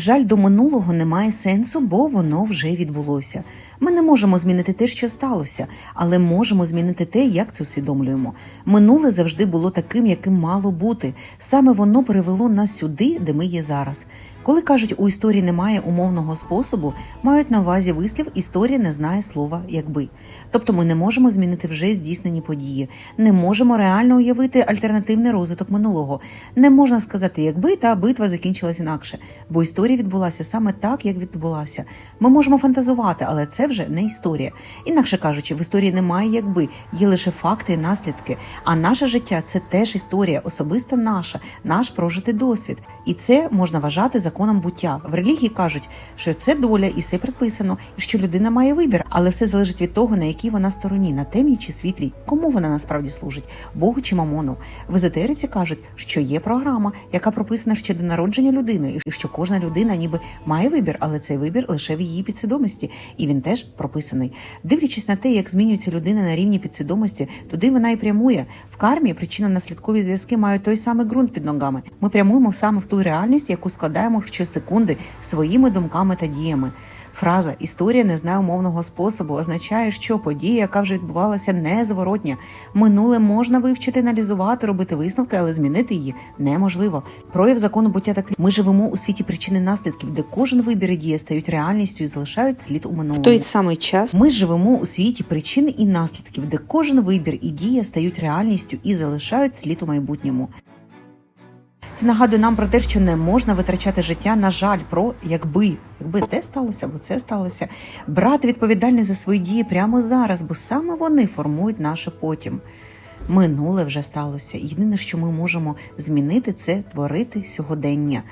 Жаль до минулого немає сенсу, бо воно вже відбулося. Ми не можемо змінити те, що сталося, але можемо змінити те, як це усвідомлюємо. Минуле завжди було таким, яким мало бути. Саме воно привело нас сюди, де ми є зараз. Коли кажуть, у історії немає умовного способу, мають на увазі вислів історія не знає слова якби. Тобто ми не можемо змінити вже здійснені події, не можемо реально уявити альтернативний розвиток минулого. Не можна сказати, якби та битва закінчилась інакше, бо історія відбулася саме так, як відбулася. Ми можемо фантазувати, але це вже не історія. Інакше кажучи, в історії немає якби, є лише факти і наслідки. А наше життя це теж історія, особиста наша, наш прожитий досвід. І це можна вважати законом буття. В релігії кажуть, що це доля і все предписано, і що людина має вибір, але все залежить від того, на якій вона стороні, на темній чи світлій, кому вона насправді служить, Богу чи мамону. В езотериці кажуть, що є програма, яка прописана ще до народження людини, і що кожна людина ніби має вибір, але цей вибір лише в її підсвідомості, і він теж прописаний. Дивлячись на те, як змінюється людина на рівні підсвідомості, туди вона і прямує. В кармі причинно-наслідкові зв'язки мають той самий ґрунт під ногами. Ми прямуємо саме в ту реальність, яку складаємо щосекунди своїми думками та діями. Фраза історія не знає умовного способу означає, що подія, яка вже відбувалася, незворотня. Минуле можна вивчити, аналізувати, робити висновки, але змінити її неможливо. Прояв закону буття такий. Ми живемо у світі причин і наслідків, де кожен вибір і дія стають реальністю і залишають слід у минулому. В той самий час Ми живемо у світі причин і наслідків, де кожен вибір і дія стають реальністю і залишають слід у майбутньому. Це нагадує нам про те, що не можна витрачати життя, на жаль, про якби, якби те сталося, або це сталося. Брати відповідальність за свої дії прямо зараз, бо саме вони формують наше потім. Минуле вже сталося. Єдине, що ми можемо змінити, це творити сьогодення.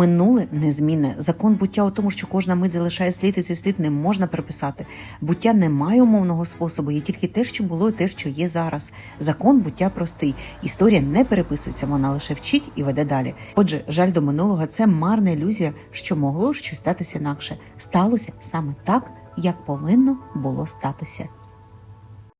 Минуле незмінне. Закон буття у тому, що кожна мить залишає слід, і цей слід не можна приписати. Буття не має умовного способу, є тільки те, що було, і те, що є зараз. Закон буття простий. Історія не переписується, вона лише вчить і веде далі. Отже, жаль до минулого це марна ілюзія, що могло щось статися інакше. Сталося саме так, як повинно було статися.